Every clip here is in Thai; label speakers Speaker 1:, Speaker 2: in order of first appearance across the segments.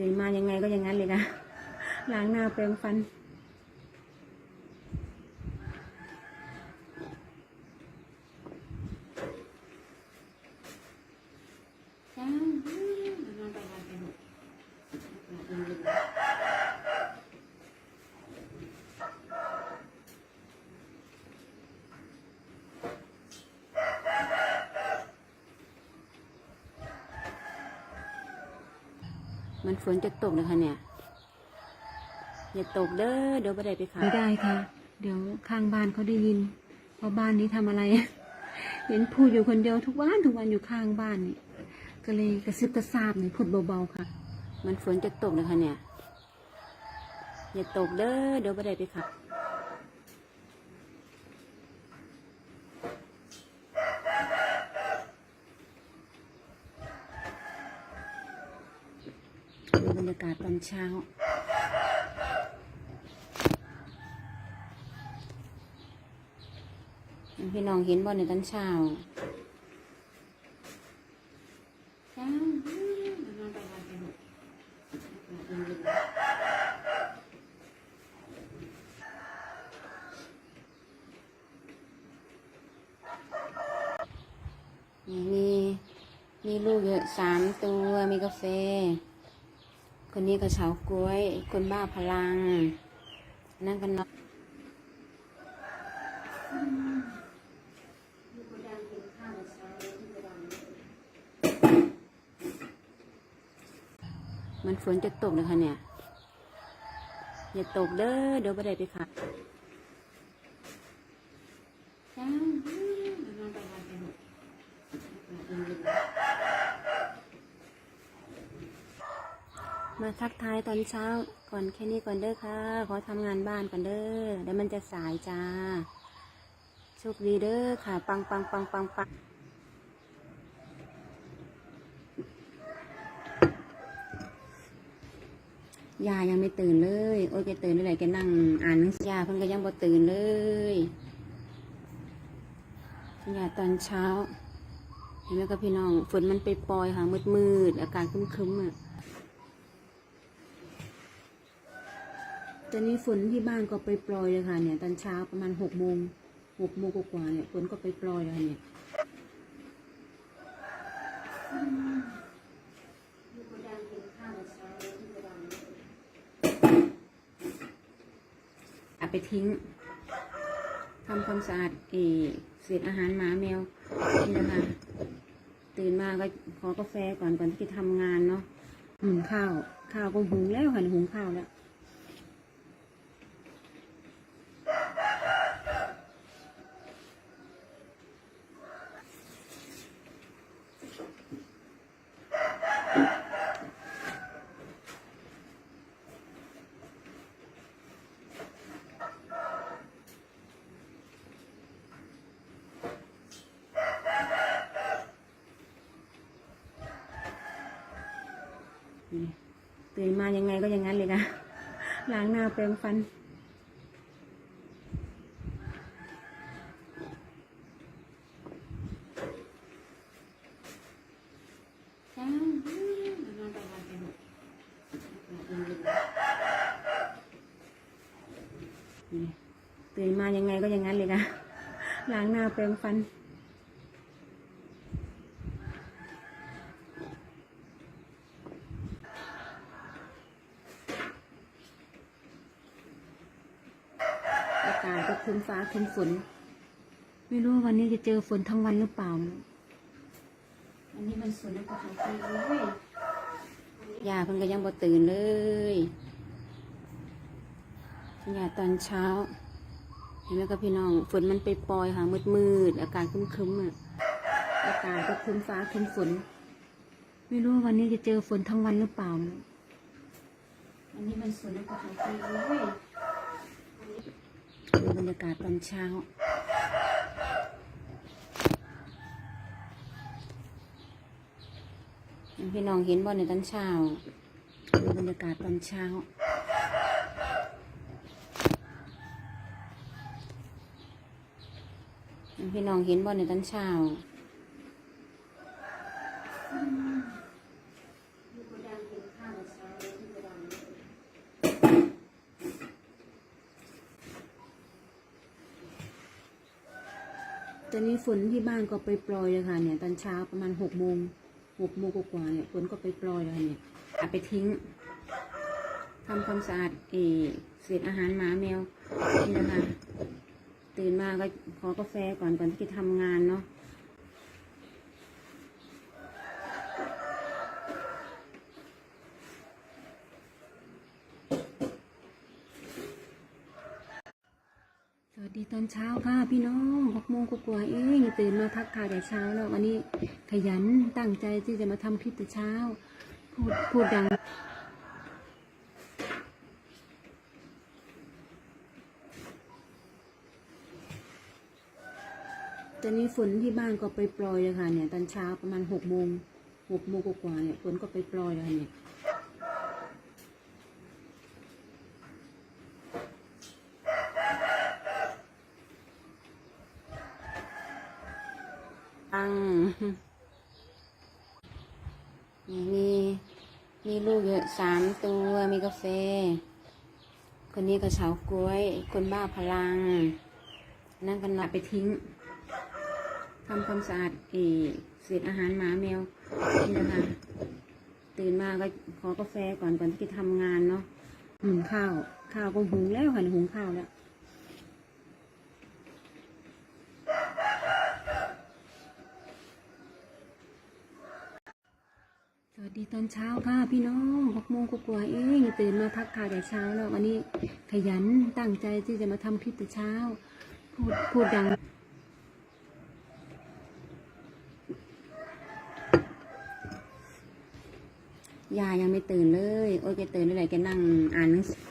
Speaker 1: ตื่นมายังไงก็อย่างนั้นเลยนะล้างหน้าแปรงฟัน มันฝนจะตกนะคะเนี่ย อย่าตกเด้อเดี๋ยวไม่ได้ไปขายไม่ได้ค่ะ เดี๋ยวข้างบ้านเขาได้ยินว่าบ้านนี้ทำอะไร เห็นพูดอยู่คนเดียวทุกวันทุกวันอยู่ข้างบ้านนี่ก็เลยกระซิบกระซาบหน่อยพูดเบาๆค่ะ มันฝนจะตกนะคะเนี่ย อย่าตกเด้อเดี๋ยวไม่ได้ไปขาย บรรยากาศตอนเช้า พี่น้องเห็นบ่ในตอนเช้านี่มีมีลูกเยอะสามตัว มีกาแฟ คนนี้ก็เฉากล้วย คนบ้าพลัง นั่นกันเนาะมันฝนจะตกเลยค่ะเนี่ย อย่าตกเด้อเดี๋ยวไม่ได้ไปค่ะย มาทักทายตอนเช้าก่อนแค่นี้ก่อนเด้อค่ะ ขอทำงานบ้านก่อนเด้อเดี๋ยวมันจะสายจ้าโชคดีเด้อค่ะ ปังปังปังปังปังยายังไม่ตื่นเลย โอ้ยแกตื่นได้ไรแกนั่งอ่านหนังสือยาเพิ่นก็ยังบ่ตื่นเลยยาตอนเช้าเห็นไหมครับพี่น้องฝนมันไปปล่อยค่ะมืดมืดๆอากาศครึ้มๆอะ ตอนนี้ฝนที่บ้านก็ไปปล่อยเลยค่ะ เนี่ย ตอนเช้าประมาณหกโมงหกโมงกว่าเนี่ยฝนก็ไปปล่อยเลยค่ะเนี่ยเอาไปทิ้งทำความสะอาดเอเศษอาหารหมาแมวนี่นะคะตื่นมาก็ขอกาแฟก่อนก่อนที่จะทำงานเนาะหุงข้าว ข้าวก็หุงแล้วค่ะหุงข้าวแล้ว นี่ ตื่นมายังไงก็อย่างนั้นเลยนะล้างหน้าแปรงฟัน ตื่นมายังไงก็อย่างนั้นเลยนะล้างหน้าแปรงฟัน อากาศก็ครึ้ม ฟ้าครึ้มฝน ไม่รู้ว่าวันนี้จะเจอฝนทั้งวันหรือเปล่าอันนี้มันฝนแล้วก็ของจริงเลยยาเพิ่งก็ยังบ่ตื่นเลยยาตอนเช้า เห็นไหมครับพี่น้องฝนมันไปปล่อยค่ะมืดมืดอากาศครึ้มๆอะอากาศก็ครึ้มฟ้าครึ้มฝน ไม่รู้ว่าวันนี้จะเจอฝนทั้งวันหรือเปล่าอันนี้มันฝนแล้วก็ของจริงเลย ดูบรรยากาศตอนเช้า พี่น้องเห็นบ่ในตอนเช้าดูบรรยากาศตอนเช้า พี่น้องเห็นบ่ในตอนเช้า
Speaker 2: อนเช้า
Speaker 1: ตอนนี้ฝนที่บ้านก็ไปปล่อยเลยค่ะเนี่ยตอนเช้าประมาณหกโมงหกโมงกว่าเนี่ยฝนก็ไปปล่อยเลยค่ะเนี่ยเอาไปทิ้งทำความสะอาดเออเศษอาหารหมาแมวนี่นะคะตื่นมาก็ขอกาแฟก่อนก่อนที่จะทำงานเนาะ ดีตอนเช้าค่ะพี่น้องหกโมงกว่าเองตื่นมาทักทายแต่เช้าแล้ววันนี้ขยันตั้งใจที่จะมาทำคลิปแต่เช้า พูดพูดดัง ตอนนี้ฝนที่บ้านก็ไปปล่อยเลยค่ะเนี่ย ตอนเช้าประมาณหกโมงหกโมงกว่าเนี่ยฝนก็ไปปล่อยเลยค่ะเนี่ย ตังนี่มี มีลูกเยอะสามตัว มีกาแฟ คนนี้ก็เฉากล้วย คนบ้าพลัง นั่นก็นับไปทิ้งทำความสะอาดเออเศษอาหารหมาแมวนี่นะคะตื่นมาก็ขอกาแฟก่อนก่อนที่จะทำงานเนาะหุงข้าว ข้าวก็หุงแล้วค่ะหุงข้าวแล้ว วัสดีตอนเช้าค่ะพี่น้องหกโมงกว่าเองตื่นมาทักทายแต่เช้าแล้ววันนี้ขยันตั้งใจที่จะมาทำคลิปแต่เช้า พูดพูดดัง ยายังไม่ตื่นเลย โอ้ยแกตื่นได้ไรแกนั่งอ่านหนังสือ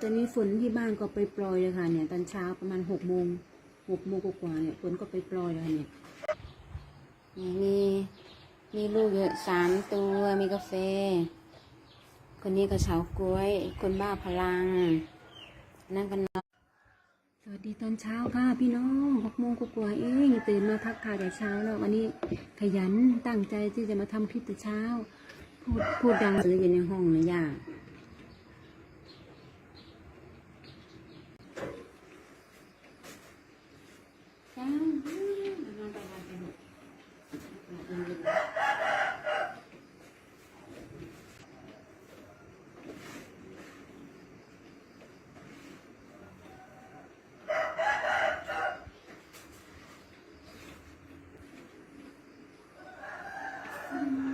Speaker 1: ตอนนี้ฝนที่บ้านก็ไปปล่อยเลยค่ะเนี่ย ตอนเช้าประมาณหกโมงหกโมงกว่าเนี่ยฝนก็ไปปล่อยเลยเนี่ย มีมีลูกเยอะสามตัวมีกาแฟ คนนี้ก็เฉากล้วย คนบ้าพลัง นั่นก็นับสวัสดีตอนเช้าค่ะพี่น้องหกโมงกว่าเองตื่นมาทักทายแต่เช้าแล้ววันนี้ขยันตั้งใจที่จะมาทำคลิปแต่เช้า พูดพูดดังซื้ออยู่ในห้องนะย่าจ้า ไปไป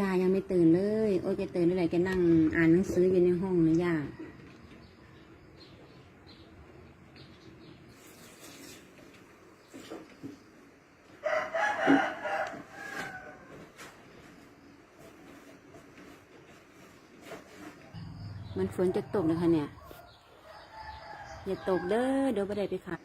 Speaker 1: ยายังไม่ตื่นเลย โอ้ยแกตื่นได้ไรแกนั่งอ่านหนังสืออยู่ในห้องนะย่ามันฝนจะตกเลยค่ะเนี่ย อย่าตกเด้อเดี๋ยวไม่ได้ไปขาย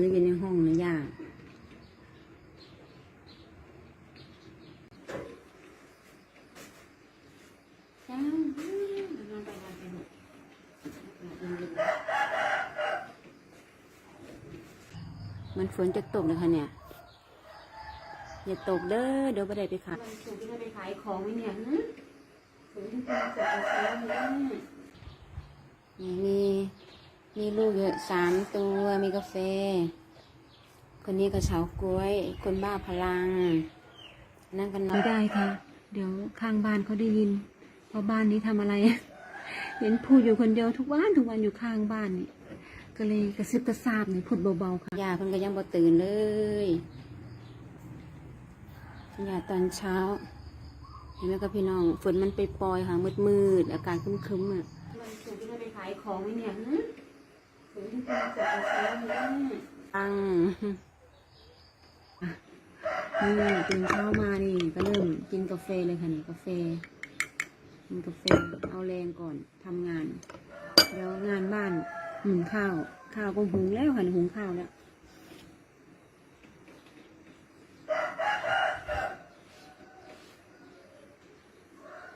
Speaker 1: ซื้ออยู่ในห้องนะย่าจ้าไปไปไปมันฝนจะตกเลยค่ะเนี่ย อย่าตกเด้อเดี๋ยวไม่ได้ไปขายมันถูกที่ไปขายของไหมเนี่ยฮะฝนที่จะตกแล้วเนี่ยนี่มี มีลูกเยอะสามตัว มีกาแฟ คนนี้ก็เฉากล้วย คนบ้าพลัง นั่นก็นับไม่ได้ค่ะ เดี๋ยวข้างบ้านเขาได้ยิน เพราะบ้านนี้ทำอะไร เห็นพูดอยู่คนเดียวทุกวันทุกวันอยู่ข้างบ้านนี่ ก็เลยกระซิบกระซาบเนี่ยพูดเบาๆค่ะยาเพิ่งก็ยังบ่ตื่นเลยยาตอนเช้า เห็นไหมครับพี่น้อง ฝนมันไปปล่อยค่ะมืดมืดๆ อากาศครึ้มๆอะมันถูกที่ไปขายของไหมเนี่ยฮะฝนที่จะ ตังนี่ตื่นเช้าวมานี่ก็เริ่มกินกาแฟเลยค่ะนี่กาแฟกินกาแฟเอาแรงก่อนทำงานแล้วงานบ้านหุงข้าว ข้าวก็หุงแล้วค่ะหุงข้าวแล้ว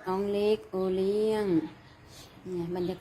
Speaker 1: น้องเล็กโอเลี้ยงเนี่ยบรรยากาศ